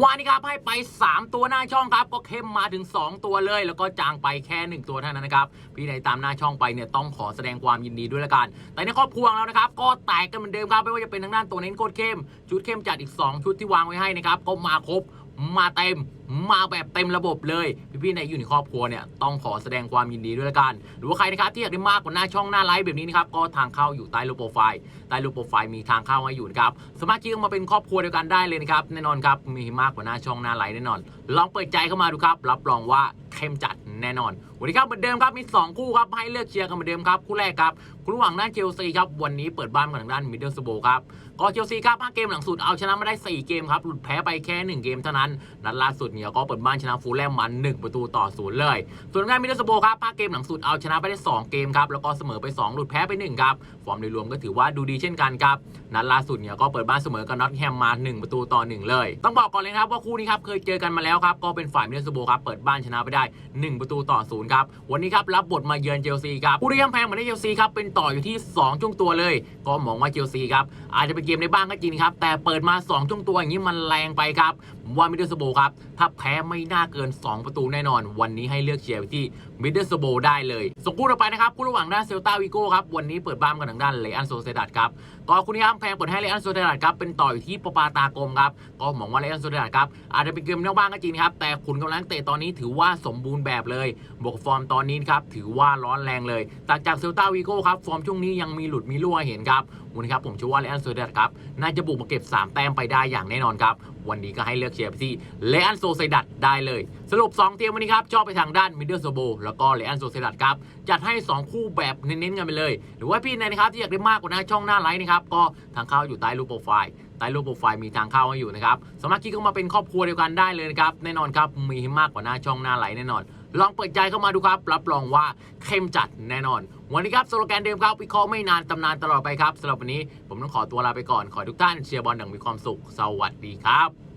วันนี้ครับให้ไป 3 ตัวหน้าช่องครับก็เข้มมาถึง 2 ตัวเลย แล้วก็จางไปแค่ 1 ตัวเท่านั้นนะครับพี่ไหนตามหน้าช่องไปเนี่ยต้องขอแสดงความยินดีด้วยละกัน แต่ในครอบครัวของเรานะครับก็แตกกันเหมือนเดิมครับไม่ว่าจะเป็นทางด้านตัวเน้นโคตรเข้ม ชุดเข้มจัดอีก 2 ชุดที่วางไว้ให้นะครับก็มาครบ มาเต็มมาแบบเต็มระบบเลย พี่ๆในอยู่ในครอบครัวเนี่ยต้องขอแสดงความยินดีด้วยละกัน หรือว่าใครนะครับที่อยากได้มากกว่าหน้าช่องหน้าไลฟ์แบบนี้นะครับก็ทางเข้าอยู่ใต้รูปโปรไฟล์ใต้รูปโปรไฟล์มีทางเข้าให้อยู่นะครับสามารถยื่นมาเป็นครอบครัวเดียวกันได้เลยนะครับแน่นอนครับมีมากกว่าหน้าช่องหน้าไลฟ์แน่นอน ลองเปิดใจเข้ามาดูครับ รับรองว่า เข้มจัดแน่นอนวันนี้ครับเหมือนเดิมครับมี 2 คู่ครับให้เลือกเชียร์กันเหมือนเดิมครับคู่แรกครับคู่ระหว่างด้านเชลซีครับวันนี้เปิดบ้านกับทางด้านมิดเดิลสโบครับก็เชลซีครับ5เกมหลังสุดเอาชนะมาได้ 4 เกมครับหลุดแพ้ไปแค่ 1 เกมเท่านั้นนัดล่าสุดเนี่ยก็เปิดบ้านชนะฟูลแลมมัน1ประตูต่อศูนย์เลย ส่วนทางานมิดเดิลสโบครับ5เกมหลังสุดเอาชนะไปได้ 2 เกมครับแล้วก็เสมอไป 2 หลุดแพ้ไป1ครับฟอร์มโดยรวมก็ถือว่าดูดีเช่นกันครับนัดล่าสุดเนี่ยก็เปิดบ้านเสมอกับนอตแฮมมา 1 ประตูต่อ 1 เลย ต้องบอกก่อนเลยครับว่าคู่นี้ครับเคยเจอกันมาแล้วครับก็เป็นฝ่ายมิดเดิลสโบครับเปิดบ้านชนะไปได้1 ประตูต่อศูนย์ครับ วันนี้ครับรับบทมาเยือนเชลซีครับผู้ที่ย่ำแพงเหมือนเชลซีครับเป็นต่ออยู่ที่ 2 ช่วงตัวเลย ก็มองว่าเชลซีครับอาจจะเป็นเกมในบ้านก็จริงครับแต่เปิดมา 2 ช่วงตัวอย่างนี้มันแรงไปครับว่ามิดเดิลสโบครับถ้าแพ้ไม่น่าเกิน 2 ประตูแน่นอน วันนี้ให้เลือกเชียร์ที่มิดเดิลสโบได้เลยส่งคู่ต่อไปนะครับคู่ระหว่างด้านเซลตาวิโก้ครับวันนี้เปิดบ้านกับทางด้านเลอันโซเซดัดครับก็คู่นี้ครับแพงเปิดให้เลอันโซเซดัดครับเป็นต่ออยู่ที่ปปาตากรมครับก็มองว่าเลอันโซเซดัดครับอาจจะเป็นเกมนอกบ้านก็จริงครับแต่ขุนกำลังเตะตอนนี้ถือว่าสมมบูรณ์แบบเลยบวกฟอร์มตอนนี้ครับถือว่าร้อนแรงเลยต่างจากเซลตาวิโก้ครับฟอร์มช่วงนี้ยังมีหลุดมีรั่วเห็นครับวันนี้ครับผมเชื่อว่าเลอันโซเดัดครับน่าจะบุกมาเก็บ 3 แต้มไปได้อย่างแน่นอนครับวันนี้ก็ให้เลือกเชียร์ไปที่เลอันโซเซดัดได้เลย สรุป 2เทียมวันนี้ครับชอบไปทางด้านมิดเดิลโซโบแล้วก็เลอันโซเซดัดครับจัดให้ 2 คู่แบบเน้นๆกันไปเลย หรือว่าพี่ในนะครับที่อยากได้มากกว่าน้ช่องหน้าไลน์นะครับก็ทางเข้าอยู่ใต้รูปโปรไฟล์ ต้รูปโปรไฟล์มีทางเข้าให้อยู่นะครับสามารถคลิกเข้ามาเป็นครอบครัวเดียวกันได้เลยนะครับแน่นอนครับมีให้มากกว่าหน้าช่องหน้าไหลแน่นอน ลองเปิดใจเข้ามาดูครับ รับรองว่าเข้มจัดแน่นอน วันนี้ครับสโลแกนเดิมครับวิเคราะห์ไม่นานตำนานตลอดไปครับสำหรับวันนี้ผมต้องขอตัวลาไปก่อนขอทุกท่านเชียร์บอลอย่างมีความสุข สวัสดีครับ